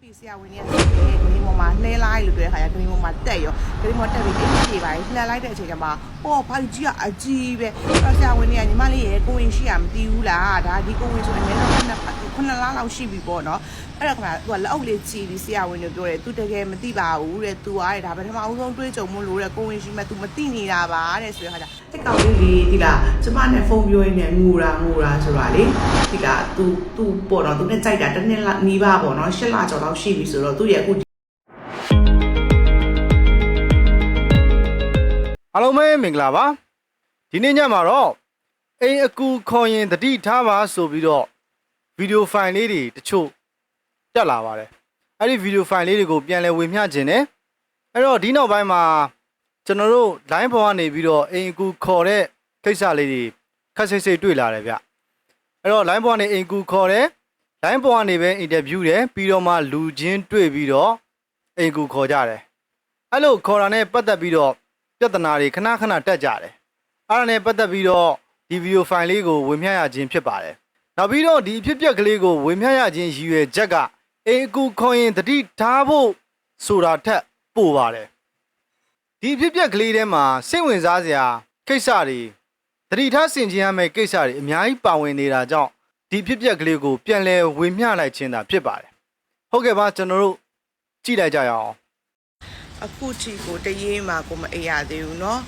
ဟုတ်ပြီဆရာဝန်ကြီးကသိတယ်ဂရင်းပေါ်မှာလှဲလိုက်လို့ပြောတဲ့ခါကျဂရင်းပေါ်မှာတက်ရောဂရင်းပေါ်တက်ပြီးအိမ်ကြီးပါလှဲလိုက်တဲ့အချိန်ကျမှဟောဖိုက်ကြီးကအကြီးပဲအဲ့တော့ဆရာဝန်ကြီးကညီမလေးရဲ့ကိုဝင်ရှိရမသိဘူးလားဒါဒီကိုဝင်ဆိုအနည်းဆုံးခုနှစ် လလောက်ရှိပြီပေါ့နော်အဲ့တော့ခါသူကလက်အုပ်လေးချီပြီးဆရာဝန်ကြီးပြောတယ်သူတကယ်မသိပါဘူးတဲ့သူအားတဲ့ဒါပထမအဆုံးတွေးကြုံမလို့တဲ့ကိုဝင်ရှိမဲ့သူမသိနေတာပါတဲ့ဆိုတဲ့ခါကျတက်ကောင်လေးလေးဒီလားကျမနဲ့ဖုန်းပြောရင်းနဲ့ငိုတာငိုတာဆိုတာလေဒီလား तू तू ပေါ့နော် तू နဲ့ကြိုက်တာတစ်နှစ်လောက်နီးပါပေါ့နော်၈လကျော်လောက်ရှိပြီဆိုတော့သူ့ရဲ့အခု အားလုံးပဲမင်္ဂလာပါဒီနေ့ညမှာတော့အိမ်အကူခေါ်ရင်တတိထားပါဆိုပြီးတော့ ဗီဒီယိုဖိုင်လေးတွေတချို့တက်လာပါတယ်အဲ့ဒီဗီဒီယိုဖိုင်လေးတွေကိုပြန်လည်ဝေမျှခြင်းတယ်အဲ့တော့ဒီနောက်ပိုင်းမှာကျွန်တော်တို့ line ပေါ်ကနေပြီးတော့အိမ်အကူခေါ်တဲ့ကိစ္စလေးတွေခက်စိတ်စိတ်တွေ့လာတယ်ဗျအဲ့တော့ line ပေါ်ကနေအိမ်အကူခေါ်တယ် line ပေါ်ကနေပဲအင်တာဗျူးတယ်ပြီးတော့မှလူချင်းတွေ့ပြီးတော့အိမ်အကူခေါ်ကြတယ်အဲ့လိုခေါ်တာနဲ့ပတ်သက်ပြီးတော့ပြဿနာတွေခဏခဏတက်ကြတယ်။အဲ့ဒါနဲ့ပတ်သက်ပြီးတော့ဒီဗီဒီယိုဖိုင်လေးကိုဝေမျှရခြင်းဖြစ်ပါတယ်။ နောက်ပြီးတော့ဒီအဖြစ်အပျက်ကလေးကိုဝေမျှရခြင်းရည်ရွယ်ချက်ကအိမ်အကူခေါ်ရင်တတိထားဖို့ဆိုတာထက်ပိုပါတယ်။ဒီအဖြစ်အပျက်ကလေးထဲမှာစိတ်ဝင်စားစရာကိစ္စတွေတတိထားဆင်ခြင်ရမယ့်ကိစ္စတွေအများကြီးပါဝင်နေတာကြောင့်ဒီအဖြစ်အပျက်ကလေးကိုပြန်လည်ဝေမျှလိုက်ခြင်းသာဖြစ်ပါတယ်။ဟုတ်ကဲ့ပါကျွန်တော်တို့ကြည့်လိုက်ကြရအောင် အခုချီကိုတရေးမှာကိုမအေးရသေးဘူးเนาะ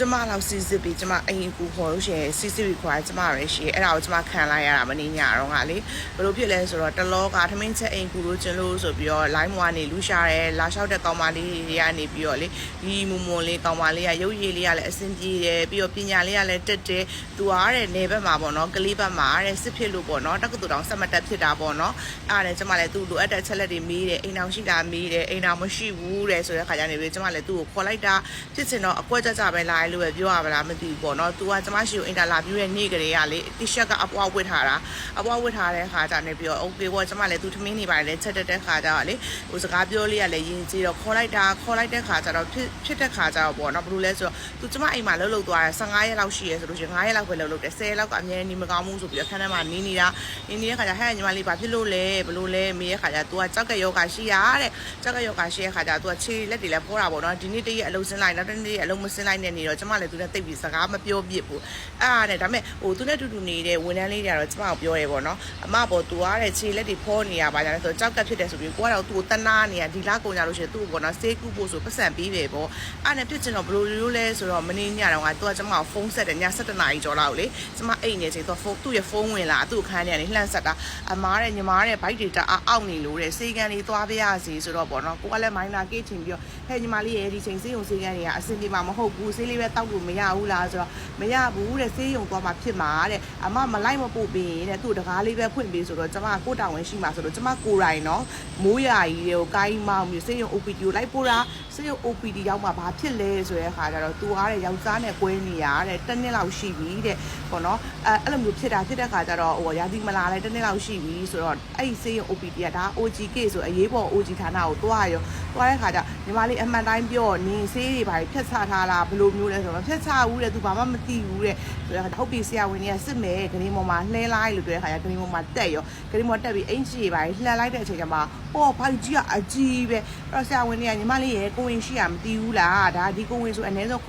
ကျမလောက်စီစစ်ပြီးကျမအိမ်ကူခေါ်လို့ရှိရင်စီစစ်ပြီးခေါ်ရကျမရရှိအဲ့ဒါကိုကျမခံလိုက်ရတာမနေညာတော့ကလေဘလို့ဖြစ်လဲဆိုတော့တလောကထမင်းချက်အိမ်ကူလို့ကျင်လို့ဆိုပြီးတော့ line မကနေလူရှာတယ်လာလျှောက်တဲ့ကောင်မလေးတွေကနေပြီးတော့လေဒီမုံမွန်လေးကောင်မလေးကရုပ်ရည်လေးကလည်းအဆင်ပြေတယ်ပြီးတော့ပညာလေးကလည်းတက်တယ်သူအားတဲ့နေဘက်မှာပေါ့နော်ကလေးဘက်မှာတဲ့စစ်ဖြစ်လို့ပေါ့နော်တက္ကသိုလ်တောင်ဆက်မတက်ဖြစ်တာပေါ့နော်အားတယ်ကျမလည်းသူ့လိုအပ်တဲ့ချက်လက်တွေမေးတယ်အိမ်အောင်ရှိတာမေးတယ်အိမ်အောင်မရှိဘူးတဲ့ဆိုတဲ့ခါကျနေပြီကျမလည်းသူ့ကိုခေါ်လိုက်တာဖြစ်စင်တော့အကွက်ကြကြပဲလာလို့ပဲပြောရမလားမသိဘူးပေါ့နော်သူကကျမရှိကိုအင်တာလာဗျူးရဲ့နေ့ကလေးကလေတီရှပ်ကအပွားဝတ်ထားတာအပွားဝတ်ထားတဲ့ခါကျနေပြီးတော့ okay ပေါ့ကျမလည်းသူထမင်းနေပါတယ်လေချက်တက်တဲ့ခါကျတော့လေဟိုစကားပြောလေးကလည်းယဉ်ကျေးတော့ခေါ်လိုက်တာခေါ်လိုက်တဲ့ခါကျတော့ဖြစ်ဖြစ်တဲ့ခါကျတော့ပေါ့နော်ဘယ်လိုလဲဆိုတော့သူကျမအိမ်မှာလှုပ်လှုပ်သွားတယ်15ရက်လောက်ရှိရဲဆိုလို့ရှိရင်9ရက်လောက်ပဲလှုပ်လှုပ်တယ်10ရက်လောက်ကအများကြီးနေမကောင်းဘူးဆိုပြီးတော့ခန်းထဲမှာနေနေတာနေနေတဲ့ခါကျဟဲ့ညီမလေးဘာဖြစ်လို့လဲဘယ်လိုလဲမေးတဲ့ခါကျ तू ကကြောက်ကယောဂရှိရတဲ့ကြောက်ကယောဂရှိတဲ့ခါကျ तू ကခြေလက်တွေလည်းပေါ်တာပေါ့နော်ဒီနေ့တည်းရဲ့အလုံးစင်းလိုက်နောက်တစ်နေ့ရဲ့အလုံးမစင်းလိုက်နေနေတော့တော့ကျမလည်းသူနဲ့တိတ်ပြီးစကားမပြောပြစ်ဘူးအဲ့ဒါနဲ့ဒါပေမဲ့ဟိုသူနဲ့တူတူနေတဲ့ဝန်ထမ်းလေးတွေကတော့ကျမကိုပြောရဲပေါ့နော်အမပေါ်သူကတဲ့ခြေလက်တွေဖောနေရပါကြတယ်ဆိုတော့ကြောက်ကဖြစ်တယ်ဆိုပြီးကိုကတော့သူ့ကိုတနာနေရဒီလားကုန်ကြလို့ရှိရင်သူ့ကိုပေါ့နော်စေးကူဖို့ဆိုပတ်စံပေးတယ်ပေါ့အဲ့နဲ့ပြစ်ချင်တော့ဘယ်လိုလိုလဲဆိုတော့မနေ့ညတော့ကသူကကျမကိုဖုန်းဆက်တယ်ည7နာရီကျော်လောက်လေကျမအိတ်နေချိန်သူကဖုန်းသူ့ရဲ့ဖုန်းဝင်လာသူ့ခန်းထဲကနေလှမ်းဆက်တာအမားတဲ့ညီမတဲ့ဘိုက်တွေတအားအောင့်နေလို့တဲ့စေးကန်လေးသွားပေးရစီဆိုတော့ပေါ့နော်ကိုကလည်းမိုင်းလာကေ့ချင်ပြီးတော့ဟဲ့ညီမလေးရဲ့ဒီချိန်စေးုံစေးကန်တွေကအဆင်ပြေမှာမဟုတ်ဘူးစေးလေးပဲတောက်လို့မရဘူးလားဆိုတော့မရဘူးတဲ့စေးရုံသွားမှဖြစ်မှာတဲ့အမမလိုက်မပို့ပေးရင်တဲ့သူ့တကားလေးပဲဖွင့်ပေးဆိုတော့ကျမကိုတောင်ဝင်ရှိမှာဆိုတော့ကျမကိုယ်တိုင်နော်မိုးရာကြီးတွေကိုကိုင်းမောင်းပြီးစေးရုံ OPD ကိုလိုက်ပို့တာ စေးရုံ OPD ရောက်မှဘာဖြစ်လဲဆိုတဲ့အခါကျတော့သူအားတဲ့ယောက်ျားနဲ့ကွဲနေရတဲ့တစ်နှစ်လောက်ရှိပြီတဲ့ပေါ့နော်အဲအဲ့လိုမျိုးဖြစ်တာဖြစ်တဲ့အခါကျတော့ဟိုရာသီမလာလဲတစ်နှစ်လောက်ရှိပြီဆိုတော့အဲ့ဒီစေးရုံ OPD ကဒါ OGK ဆိုအရေးပေါ် OG ဌာနကိုတွားရောတွားတဲ့အခါကျညီမလေးအမှန်တိုင်းပြောနင်းစေးတွေဘာဖြတ်ချထားလားဘယ်လိုမျိုးလဲဆိုတော့ဖြတ်ချဘူးတဲ့သူဘာမှမသိဘူးတဲ့ဆိုတော့ဟုတ်ပြီဆရာဝန်ကြီးကစစ်မယ်ဂရင်းပေါ်မှာလှဲလိုက်လို့ပြောတဲ့အခါကျဂရင်းပေါ်မှာတက်ရောဂရင်းပေါ်တက်ပြီးအင်ချီတွေဘာလှန်လိုက်တဲ့အချိန်ကျမှ ဟောဖိုက်ကြီးကအကြီးပဲအဲ့တော့ဆရာဝန်ကြီးကညီမလေးရဲ့ကိုဝင်ရှိရမသိဘူးလားဒါဒီကိုဝင်ဆိုအနည်းဆုံး9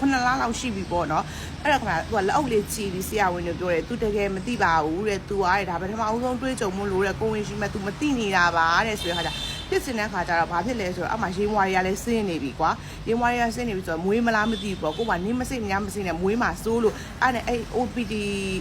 9လလောက်ရှိပြီပေါ့နော်အဲ့ဒါကသူကလက်အုပ်လေးချီပြီးဆရာဝန်ကြီးပြောတယ်သူတကယ်မသိပါဘူးတဲ့သူအားတဲ့ဒါပထမအဆုံးတွေးကြုံမလို့တဲ့ကိုဝင်ရှိမဲ့သူမသိနေတာပါတဲ့ဆိုတဲ့ခါကျ ဖြစ်စင်တဲ့ခါကျတော့ဘာဖြစ်လဲဆိုတော့အမှရေမွာတွေကလည်းဆင်းနေပြီကွာရေမွာတွေကဆင်းနေပြီဆိုတော့မွေးမလားမသိဘူးပေါ့ကိုကနင်းမစိတ်မများမစိတ်နဲ့မွေးမှာစိုးလို့အဲ့နဲ့အဲ့ OPD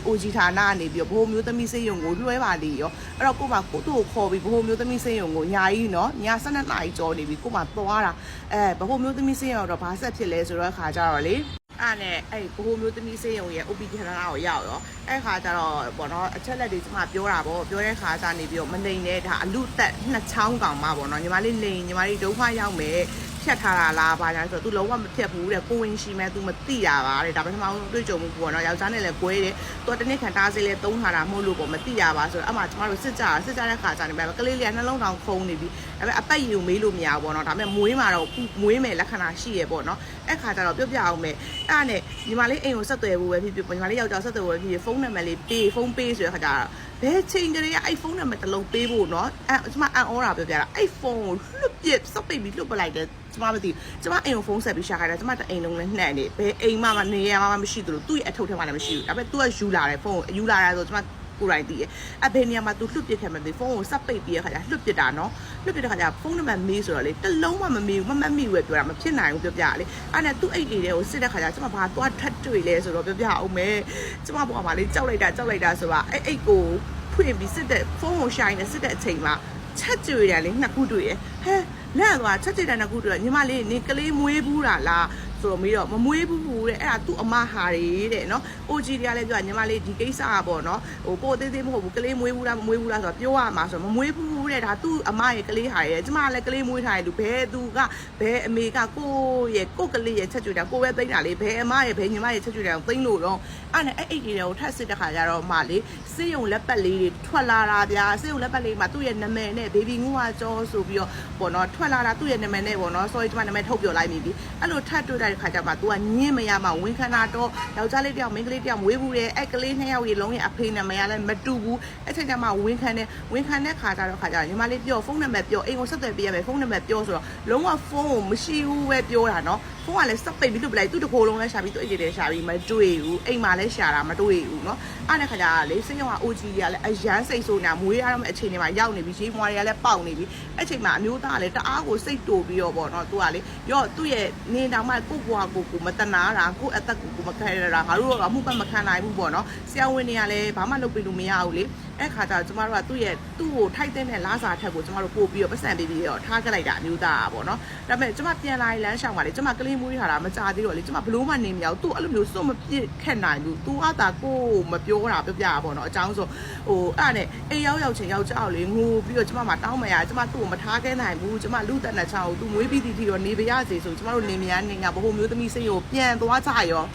OG ဌာနကနေပြီးတော့ဘိုးမျိုးသမီးစိတ်ရုံကိုလွှဲပါလေရောအဲ့တော့ကိုကကိုသူ့ကိုခေါ်ပြီးဘိုးမျိုးသမီးစိတ်ရုံကိုညာကြီးနော်ညာ12နာရီကျော်နေပြီကိုမှသွားတာအဲဘိုးမျိုးသမီးစိတ်ရုံတော့ဘာဆက်ဖြစ်လဲဆိုတော့ခါကျတော့လေ အဲ့နဲ့အဲ့ဘိုးမျိုးသမီးစေးရုံရဲ့ OPD ဌာနကိုရောက်ရောအဲ့ခါကျတော့ပေါ့နော်အချက်လက်တွေကျမပြောတာပေါ့ပြောတဲ့ခါကျနေပြီးတော့မလိန်နဲ့ဒါအလူတက်နှစ်ချောင်းကောင်မပေါ့နော်ညီမလေးလိန်ညီမလေးဒုက္ခရောက်မယ် ဖြတ်ထားတာလားဘာညာဆိုတော့ तू လုံးဝမဖြတ်ဘူးတဲ့ကိုဝင်ရှိမဲ့ तू မသိတာပါတဲ့ဒါပထမဆုံးတွေ့ကြုံမှုပေါ့နော်ယောက်ျားနဲ့လည်းကွဲတယ် तू တနစ်ခံတားစေးလဲသုံးထားတာမဟုတ်လို့ပေါ့မသိရပါဆိုတော့အမှကျမတို့စစ်ကြတာစစ်ကြတဲ့ခါကျနေပဲကလေးလေးကနှလုံးတောင်ခုန်နေပြီဒါပေမဲ့အပတ်ရည်ကိုမေးလို့မရဘူးပေါ့နော်ဒါပေမဲ့မွေးမှာတော့မွေးမယ်လက္ခဏာရှိရပေါ့နော် အဲ့ခါကျတော့ပြောပြအောင်မယ်အဲ့ဒါနဲ့ညီမလေးအိမ်ကိုဆက်သွယ်ဖို့ပဲဖြစ်ဖြစ်ညီမလေးယောက်ျားဆက်သွယ်ဖို့ပဲဖြစ်ဖြစ်ဖုန်းနံပါတ်လေးပေးဖုန်းပေးဆိုတဲ့ခါကျတော့ဘယ်ချိန်ကလေးကအဲ့ဖုန်းနံပါတ်တစ်လုံးပေးဖို့နော်အဲ့ကျမအန်အောတာပြောပြတာအဲ့ဖုန်းကိုလွတ်ပစ်စပိတ်ပြီးလွတ်ပလိုက်တယ်ကျမမသိကျမအိမ်ကိုဖုန်းဆက်ပြီးရှာခိုင်းတာကျမတအိမ်လုံးနဲ့နှံ့နေဘယ်အိမ်မှမနေရမှမရှိသလိုသူ့ရဲ့အထုပ်ထဲမှာလည်းမရှိဘူးဒါပေမဲ့ तू ကယူလာတယ်ဖုန်းကိုယူလာတာဆိုကျမ ကိုယ်တိုင်သိရဲ့အဘယ်နေရာမှာ तू လွတ်ပစ်ခဲ့မှမသိဖုန်းကိုစပ်ပိတ်ပြီးရခါကျလွတ်ပစ်တာနော်လွတ်ပစ်တဲ့ခါကျဖုန်းနံပါတ်မေးဆိုတော့လေတလုံးမှမမေးဘူးမမတ်မိဘူးပဲပြောတာမဖြစ်နိုင်ဘူးပြောပြရလေအဲ့နဲ့သူ့အိတ်လေးတွေကိုစစ်တဲ့ခါကျကျမဘာသွားထတ်တွေ့လဲဆိုတော့ပြောပြအောင်မယ်ကျမဘောမှာလေကြောက်လိုက်တာကြောက်လိုက်တာဆိုတော့အဲ့အိတ်ကိုဖွင့်ပြီးစစ်တဲ့ဖုန်းကိုရှိုင်းနေစစ်တဲ့အချိန်မှာချက်ကြွရတယ်လေနှစ်ခုတွေ့ရဟဲလန့်သွားချက်ကြွတဲ့နှစ်ခုတွေ့ညီမလေးနေကလေးမွေးဘူးတာလား ဆိုတော့မေးတော့မမွေးဘူးဘူးတဲ့အဲ့ဒါသူ့အမဟာတွေတဲ့နော် OG တွေကလည်းပြောညီမလေးဒီကိစ္စอ่ะပေါ့နော်ဟိုပို့သေးသေးမဟုတ်ဘူးကလေးမွေးဘူးလားမမွေးဘူးလားဆိုတော့ပြောရမှာဆိုတော့မမွေးဘူး တဲ့ဒါသူ့အမရဲ့ကလေးဟာရဲ့ကျမလည်းကလေးမွေးထားတယ်လူဘဲသူကဘဲအမေကကိုရဲ့ကိုကလေးရဲ့ချက်ကျွေးတာကိုပဲသိမ်းတာလေဘဲအမရဲ့ဘဲညီမရဲ့ချက်ကျွေးတာကိုသိမ်းလို့တော့အဲ့နဲ့အဲ့အိတ်တွေကိုထပ်စစ်တဲ့ခါကျတော့မှလေစေးရုံလက်ပတ်လေးတွေထွက်လာတာဗျာစေးရုံလက်ပတ်လေးမှာသူ့ရဲ့နာမည်နဲ့ဘေဘီငူဝါကျော်ဆိုပြီးတော့ပေါ့နော်ထွက်လာတာသူ့ရဲ့နာမည်နဲ့ပေါ့နော် sorry ကျမနာမည်ထုတ်ပြောလိုက်မိပြီအဲ့လိုထပ်တွေ့တဲ့ခါကျမှ तू ကညင်းမရမှဝင်ခန္ဓာတော့ယောက်ျားလေးတယောက်မိန်းကလေးတယောက်မွေးဘူးတဲ့အဲ့ကလေးနှစ်ယောက်ရေလုံးရဲ့အဖေနာမည်ကလည်းမတူဘူးအဲ့ချိန်ကျမှဝင်ခန်းတဲ့ဝင်ခန်းတဲ့ခါကျတော့ခါကျတော့ညီမလေးပြောဖုန်းနံပါတ်ပြောအိမ်ကိုဆက်သွယ်ပေးရမယ်ဖုန်းနံပါတ်ပြောဆိုတော့လုံးဝဖုန်းကိုမရှိဘူးပဲပြောတာနော်ဖုန်းကလည်းစက်ပိတ်ပြီးလုပ်ပလိုက်သူ့တကိုယ်လုံးလည်းရှာပြီးသူ့အိတ်တွေလည်းရှာပြီးမတွေ့ဘူးအိမ်မှာလည်းရှာတာမတွေ့ဘူးနော်အဲ့တဲ့ခါကျတော့လေစိတ်ရောက OG ကြီးကလည်းအရန်စိတ်ဆိုးနေတာမွေးရတော့မယ့်အချိန်တွေမှာရောက်နေပြီရေးမွားတွေကလည်းပေါက်နေပြီအဲ့ချိန်မှာအမျိုးသားကလည်းတအားကိုစိတ်တူပြီးတော့ပေါ့နော်သူကလေရော့သူ့ရဲ့နေတောင်မှကိုဘွားကိုကိုမတနာတာကိုအသက်ကိုကိုမခဲရတာငါတို့ကမှုပတ်မခံနိုင်ဘူးပေါ့နော်ဆရာဝန်တွေကလည်းဘာမှလုပ်ပေးလို့မရဘူးလေ အဲ့ခါကျတော့ကျမတို့ကသူ့ရဲ့သူ့ကိုထိုက်တဲ့နဲ့လားစာထက်ကိုကျမတို့ပို့ပြီးတော့ပတ်စံပေးပြီးတော့ထားခဲ့လိုက်တာအမျိုးသားပေါ့နော်ဒါပေမဲ့ကျမပြန်လာရင်လမ်းရှောင်ပါလေကျမကလေးမွေးထားတာမကြသေးတော့လေကျမဘလို့မှနေမရဘူးသူ့အဲ့လိုမျိုးစွန့်မပြစ်ခက်နိုင်ဘူးသူကသာကိုမပြောတာပြပြတာပေါ့နော်အကြောင်းဆိုဟိုအဲ့ဒါနဲ့အိမ်ရောက်ရောက်ချင်းယောက်ျားကိုလေငိုပြီးတော့ကျမမှတောင်းမရကျမသူ့ကိုမထားခဲ့နိုင်ဘူးကျမလူတက်တဲ့ချောင်းကိုသူမွေးပြီးတီတီတော့နေပါရစေဆိုကျမတို့နေမရနေငါဘ ਹੁ မျိုးသမီးစိတ်ကိုပြန်သွားကြရော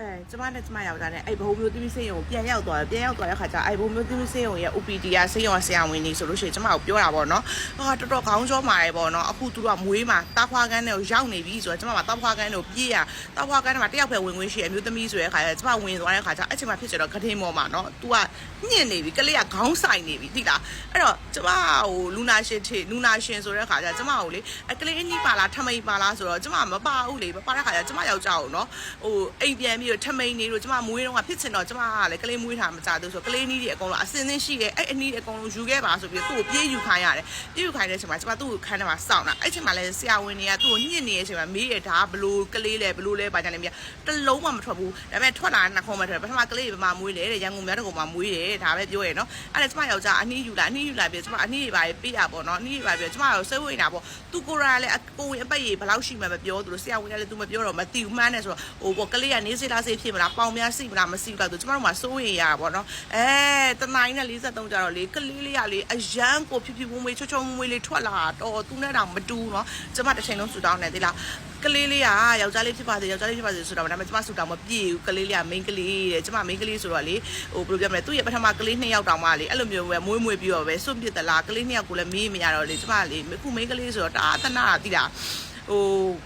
အဲကျမနဲ့ကျမယောက်ျားနဲ့အဲ့ဘုံမျိုးသမီးစေးရုံပြန်ရောက်သွားတယ်ပြန်ရောက်သွားတဲ့ခါကျအဲ့ဘုံမျိုးသမီးစေးရုံရဲ့ OPD ကစေးရုံဆရာဝန်နေဆိုလို့ရှိရင်ကျမကိုပြောတာပေါ့နော်ဟာတော်တော်ခေါင်းကြောမာတယ်ပေါ့နော်အခုသူတို့ကမွေးမှာတာဖွာကန်းတွေကိုရောက်နေပြီဆိုတော့ကျမကတာဖွာကန်းတွေကိုပြေးရတာဖွာကန်းတွေမှာတယောက်ပဲဝင်ဝင်ရှိရအမျိုးသမီးဆိုတဲ့ခါကျကျမဝင်သွားတဲ့ခါကျအဲ့ချိန်မှာဖြစ်ကြတော့ကထင်းမော်မှာနော် तू ကညှင့်နေပြီကလေးကခေါင်းဆိုင်နေပြီသိလားအဲ့တော့ကျမဟိုလူနာရှင်ထေလူနာရှင်ဆိုတဲ့ခါကျကျမကိုလေအကလေးအကြီးပါလားထမိန်ပါလားဆိုတော့ကျမမပါဘူးလေမပါတဲ့ခါကျကျမယောက်ျားကိုနော်ဟိုအိမ်ပြန်ပြီးတော့ထမိန်နေလို့ကျမမွေးတော့ကဖြစ်ချင်တော့ကျမကလည်းကလေးမွေးထားမကြသေးဆိုကလေးနီးတွေအကုန်လုံးအစင်းစင်းရှိတယ်အဲ့အနီးတွေအကုန်လုံးယူခဲ့ပါဆိုပြီးသူ့ကိုပြေးယူခိုင်းရတယ်ပြေးယူခိုင်းတဲ့အချိန်မှာကျမသူ့ကိုခန်းထဲမှာစောင့်တာအဲ့ချိန်မှာလည်းဆရာဝန်တွေကသူ့ကိုညှစ်နေတဲ့အချိန်မှာမေးရတာဘလို့ကလေးလဲဘလို့လဲပါကြတယ်မြတလုံးမှမထွက်ဘူးဒါပေမဲ့ထွက်လာတဲ့နှခုံးမှထွက်ပထမကလေးဘယ်မှာမွေးလဲတဲ့ရန်ကုန်မြို့တကုံမှာမွေးတယ်ဒါပဲပြောရနော်အဲ့ဒါကျမယောက်ျားအနီးယူလာအနီးယူလာပြီးကျမအနီးတွေပါပေးရပေါ့နော်အနီးတွေပါပြီးကျမတော့စိတ်ဝင်တာပေါ့သူကိုရာလည်းကိုဝင်အပတ်ရဘယ်လောက်ရှိမှမပြောသူတို့ဆရာဝန်ကလည်းသူမပြောတော့မသိဘူးမှန်းတယ်ဆိုတော့ဟိုပေါ့ကလေးကနေစေးလားစေးဖြစ်မလားပေါင်များစိမလားမစိဘူးလားသူကျမတို့မှာစိုးရင်ရတာပေါ့နော်အဲတနိုင်နဲ့43ကျတော့လေကလေးလေးကလေအရန်ကိုဖြူဖြူမွေးမွေးချောချောမွေးမွေးလေးထွက်လာတော့သူနဲ့တော့မတူဘူးနော်ကျမတစ်ချိန်လုံးဆူတောင်းနေသေးလားကလေးလေးကယောက်ျားလေးဖြစ်ပါစေယောက်ျားလေးဖြစ်ပါစေဆိုတော့ဒါပေမဲ့ကျမဆူတောင်းမပြည့်ဘူးကလေးလေးကမိန်းကလေးတဲ့ကျမမိန်းကလေးဆိုတော့လေဟိုဘယ်လိုပြောမလဲသူ့ရဲ့ပထမကလေးနှစ်ယောက်တောင်မှလေအဲ့လိုမျိုးပဲမွေးမွေးပြီးတော့ပဲစွန့်ပစ်သလားကလေးနှစ်ယောက်ကိုလည်းမေးမရတော့လေကျမလေခုမိန်းကလေးဆိုတော့တအားတနာတာတိတာဟို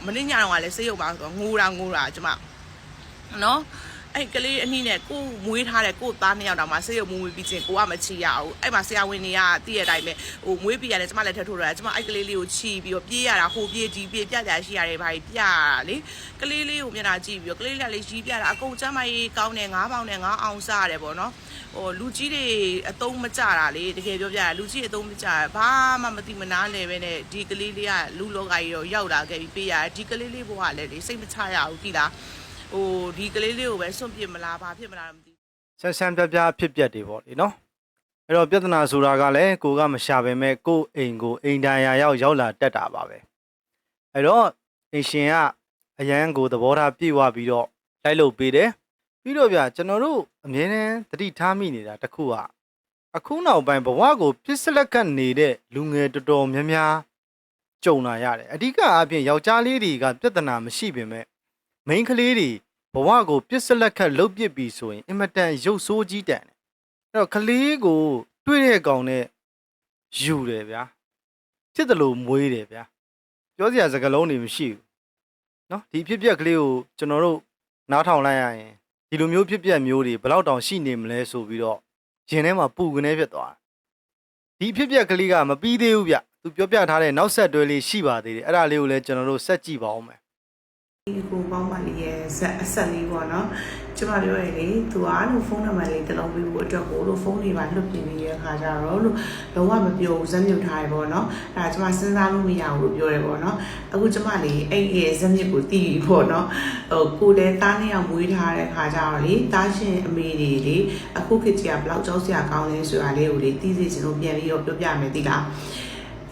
မနေ့ညတော့ကလည်းဆေးရုံမှာဆိုတော့ငိုတာငိုတာကျမ နော်အဲ့ကလေးအနည်းနဲ့ကိုမွေးထားတဲ့ကိုသားနှစ်ယောက်တောင်မှဆေးရုံမွေးမွေးပြီးချင်းကိုကမချီရဘူးအဲ့မှာဆရာဝန်တွေကတည့်ရတိုင်းပဲဟိုမွေးပြီးရတယ်ကျမလည်းထပ်ထိုးတော့ကျမအဲ့ကလေးလေးကိုချီပြီးတော့ပြေးရတာဟိုပြေးဒီပြေးပြကြရှိရတယ်ဘာကြီးပြရတာလေကလေးလေးကိုမျက်နှာကြည့်ပြီးတော့ကလေးလေးလေးရီးပြတာအကုန်ကျမကြီးကောင်းတယ်9ပေါင်နဲ့9အောင်စားရတယ်ပေါ့နော်ဟိုလူကြီးတွေအသုံးမကြတာလေတကယ်ပြောပြရလူကြီးအသုံးမကြဘာမှမသိမနာလဲပဲနဲ့ဒီကလေးလေးကလူလောကကြီးတော့ရောက်လာခဲ့ပြီးပေးရဒီကလေးလေးဘဝလည်းလေစိတ်မချရဘူးကြည်လား ဟိုဒီကလေးလေးကိုပဲစွန့်ပစ်မလားဘာဖြစ်မလားမသိဆန်းဆန်းပြပြဖြစ်ပြတွေပေါ့လေနော်အဲ့တော့ပြဿနာဆိုတာကလည်းကိုကမရှာပေမဲ့ကို့အိမ်ကိုအိမ်တန်ရာရောက်ရောက်လာတတ်တာပါပဲအဲ့တော့အိမ်ရှင်ကအရန်ကိုသဘောထားပြေဝပြီးတော့လိုက်လုပ်ပေးတယ်ပြီးတော့ဗျကျွန်တော်တို့အမြဲတမ်းသတိထားမိနေတာတစ်ခုကအခုနောက်ပိုင်းဘဝကိုပြစ်စလက်ကပ်နေတဲ့လူငယ်တော်တော်များများကြုံလာရတယ်အဓိကအပြင်ယောက်ျားလေးတွေကပြဿနာမရှိပင်မဲ့ မိန်းကလေးတွေဘဝကိုပြစ်စလက်ခတ်လုတ်ပစ်ပြီဆိုရင်အင်မတန်ရုပ်ဆိုးကြီးတန်တယ်အဲ့တော့ကလေးကိုတွေ့တဲ့ကောင်နဲ့ယူတယ်ဗျာဖြစ်တယ်လို့မွေးတယ်ဗျာပြောစရာစကားလုံးတွေမရှိဘူးเนาะဒီဖြစ်ပျက်ကလေးကိုကျွန်တော်တို့နားထောင်လိုက်ရရင်ဒီလိုမျိုးဖြစ်ပျက်မျိုးတွေဘယ်လောက်တောင်ရှိနေမလဲဆိုပြီးတော့ရင်ထဲမှာပူကနေဖြစ်သွားတယ် ဒီဖြစ်ပျက်ကလေးကမပြီးသေးဘူးဗျသူပြောပြထားတဲ့နောက်ဆက်တွဲလေးရှိပါသေးတယ်အဲ့ဒါလေးကိုလည်းကျွန်တော်တို့ဆက်ကြည့်ပါဦးမယ် ဒီကိုပေါင်းပါလေးရဲ့ဆက်အဆက်လေးပေါ့နော်ကျမပြောရလေသူအားလို့ဖုန်းနံပါတ်လေးတစ်လုံးပေးဖို့အတွက်ကိုလို့ဖုန်းတွေပါလွတ်ပြနေတဲ့အခါကျတော့လို့လုံးဝမပြောဘူးဇက်မြုပ်ထားရပေါ့နော်အဲဒါကျမစဉ်းစားလို့မရဘူးလို့ပြောရပေါ့နော်အခုကျမလေးအဲ့ဒီရဲ့ဇက်မြုပ်ကိုတီးပြီပေါ့နော်ဟိုကိုလည်းတားနှစ်ယောက်မွေးထားတဲ့အခါကျတော့လေတားရှင်အမေတွေလေအခုခေတ်ကြီးကဘလောက်ကြောက်စရာကောင်းလဲဆိုတာလေးကိုလေတီးစီစလို့ပြန်ပြီးတော့ပြောပြမယ်တိလား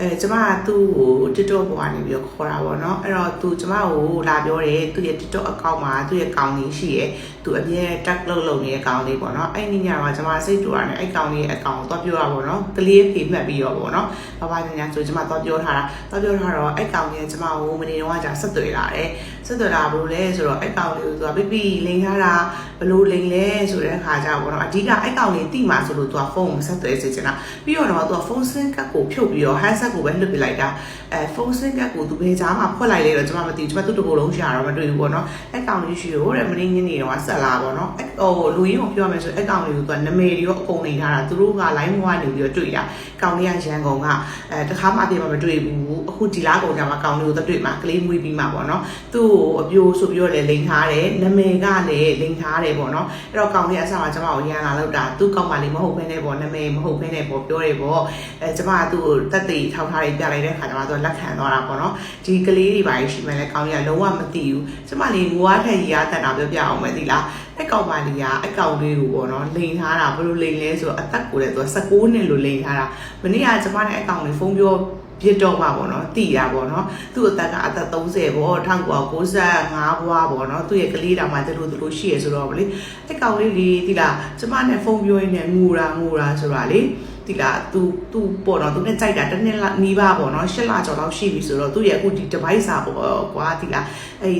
အဲကျမကသူ့ကို TikTok ပေါ်ကနေပြီးတော့ခေါ်တာပေါ့နော်အဲ့တော့သူကျမကိုလာပြောတယ်သူ့ရဲ့ TikTok account မှာသူ့ရဲ့ကောင်လေးရှိရယ်သူအမြဲ tag လုပ်လုပ်နေတဲ့ကောင်လေးပေါ့နော်အဲ့ဒီညတော့ကျမစိတ်တူရတယ်အဲ့ကောင်လေးရဲ့ account ကိုတော့ပြောတာပေါ့နော်ကလေးဖေးမှတ်ပြီးတော့ပေါ့နော်ဘာဘာညာညာဆိုကျမတော့ပြောထားတာတော့ပြောထားတော့အဲ့ကောင်လေးကကျမကိုမနေ့တော့ကကြာဆက်သွယ်လာတယ်ဆက်သွယ်လာဘလို့လဲဆိုတော့အဲ့ကောင်လေးကိုသူကပြပြလိန်ထားတာဘလို့လိန်လဲဆိုတဲ့အခါကျပေါ့နော်အဓိကအဲ့ကောင်လေးတိမှဆိုလို့သူကဖုန်းကိုဆက်သွယ်စေချင်တာပြီးတော့တော့သူကဖုန်းစင်းကတ်ကိုဖြုတ်ပြီးတော့ handset ကိုပဲလွှတ်ပြလိုက်တာအဲဖုန်းစင်းကတ်ကိုသူဘယ်ကြားမှာဖွက်လိုက်လဲတော့ကျွန်မမသိဘူးကျွန်မသူ့တကူလုံးရှာတော့မတွေ့ဘူးပေါ့နော်အဲ့ကောင်လေးရှိရောတဲ့မင်းညနေတော့ဆက်လာပေါ့နော်အဲ့ဟိုလူရင်းကိုပြောရမယ်ဆိုအဲ့ကောင်လေးကိုသူကနမေတွေရောအကုန်နေထားတာသူတို့က line ဘွားနေပြီးတော့တွေ့တာကောင်လေးကရန်ကုန်ကအဲတခါမှအပြင်မှာမတွေ့ဘူးအခုဒီလားကုန်ကြမှာကောင်လေးကိုတွေ့မှာကလေးမွေးပြီးမှာပေါ့နော်သူ့ကိုအပြိုးဆိုပြီးတော့လည်းလိန်ထားတယ်နမေကလည်းလိန်ထားတယ်ပေါ့နော်အဲ့တော့ကောင်လေးအစားမှာကျွန်မကိုရန်လာလောက်တာသူ့ကောင်မလေးမဟုတ်ဘဲနဲ့ပေါ့နမေမဟုတ်ဘဲနဲ့ပေါ့ပြောတယ်ပေါ့အဲကျွန်မကသူ့ကိုတက်သေးထောက်ထားတွေပြလိုက်တဲ့ခါကျမှသူကလက်ခံသွားတာပေါ့နော်ဒီကလေးတွေပါရှိမှလည်းကောင်လေးကလုံးဝမသိဘူးကျွန်မလေးငိုအားထက်ရီအားတက်တာပြောပြအောင်မယ်ဒီလာအဲ့ကောင်မလေးကအကောင်လေးကိုပေါ့နော်လိန်ထားတာဘယ်လိုလိန်လဲဆိုတော့အသက်ကိုလည်းသူက16နှစ်လို့လိန်ထားတာမနေ့ကကျွန်မနဲ့အကောင်လေးဖုန်းပြောပြစ်တော့မှာပေါ့နော်တည်တာပေါ့နော်သူ့အသက်ကအသက်30ပေါ့1995ဘွားပေါ့နော်သူ့ရဲ့ကလေးတောင်မှတလူတလူရှိရဆိုတော့ဗလေအဲ့ကောင်လေးလေးဒီလားကျမနဲ့ဖုန်းပြောရင်းနဲ့ငိုတာငိုတာဆိုတာလေဒီလား तू तू ပေါ့နော် तू နဲ့ကြိုက်တာတစ်နှစ်လောက်နီးပါပေါ့နော်၈လကျော်လောက်ရှိပြီဆိုတော့သူ့ရဲ့အခုဒီ device စာပေါ့ကွာဒီလားအဲ့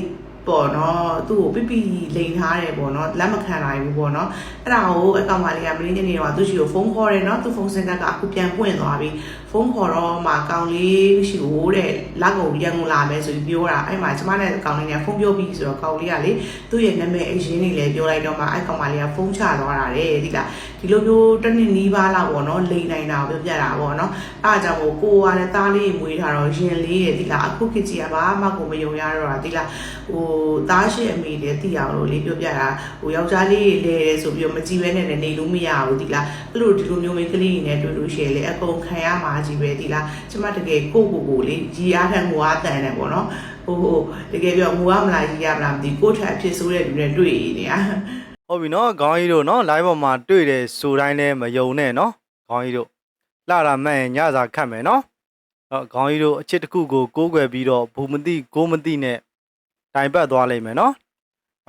ပေါ့နော်သူ့ကိုပြပြလိန်ထားတယ်ပေါ့နော်လက်မခံနိုင်ဘူးပေါ့နော်အဲ့ဒါကိုအကောင်မလေးကမင်းညနေတော့သူ့ရှိကိုဖုန်းခေါ်တယ်နော်သူဖုန်းစင်ကကအခုပြန်ပွင့်သွားပြီဖုန်းခေါ်တော့မှကောင်လေးရှိကိုတဲ့လက်ကုန်ရန်ကုန်လာမယ်ဆိုပြီးပြောတာအဲ့မှာကျမနဲ့ကောင်လေးကဖုန်းပြောပြီးဆိုတော့ကောင်လေးကလေသူ့ရဲ့နာမည်အရင်နေလေပြောလိုက်တော့မှအဲ့ကောင်မလေးကဖုန်းချသွားတာတဲ့ဒီကဒီလိုမျိုးတစ်နှစ်နီးပါးလောက်ပေါ့နော်လိန်နိုင်တာကိုပြောပြတာပေါ့နော်အဲ့ဒါကြောင့်မို့ကိုကလည်းသားလေးမွေးထားတော့ရင်လေးရဲ့ဒီကအခုခေတ်ကြီးကဘာမှကိုမယုံရတော့တာဒီလားဟိုသားရှိအမေလည်းသိအောင်လို့လေးပြောပြတာဟိုယောက်ျားလေးလဲတယ်ဆိုပြီးတော့မကြည့်ပဲနဲ့လည်းနေလို့မရဘူးဒီလားအဲ့လိုဒီလိုမျိုးမိန်းကလေးတွေနဲ့တွေ့လို့ရှိရင်လေအကုန်ခံရမှာကြီးပဲဒီလားကျမတကယ်ကိုကိုကိုလေးရီအားခံငိုအားတန်တယ်ပေါ့နော်ဟိုဟိုတကယ်ပြောငိုရမလားရီရမလားမသိကိုထက်အဖြစ်ဆိုးတဲ့လူတွေတွေ့နေရဟုတ်ပြီနော်ခေါင်းကြီးတို့နော် live ပေါ်မှာတွေ့တယ်ဆိုတိုင်းလည်းမယုံနဲ့နော်ခေါင်းကြီးတို့လှတာမှန်ရင်ညစာခတ်မယ်နော်ဟုတ်ခေါင်းကြီးတို့အချစ်တစ်ခုကိုကိုးကွယ်ပြီးတော့ဘူမသိကိုမသိနဲ့ တိုင်ပတ်သွားလိမ့်မယ်နော်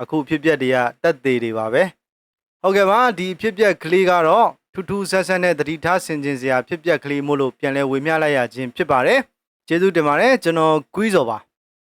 အခုဖြစ်ပျက်တွေကတက်သေးတွေပါပဲဟုတ်ကဲ့ပါဒီဖြစ်ပျက်ကလေးကတော့ထူးထူးဆန်းဆန်းနဲ့တတိထားဆင်ခြင်စရာဖြစ်ပျက်ကလေးမို့လို့ပြန်လဲဝေမျှလိုက်ရခြင်းဖြစ်ပါတယ်ကျေးဇူးတင်ပါတယ်ကျွန်တော်ကွီးစော်ပါ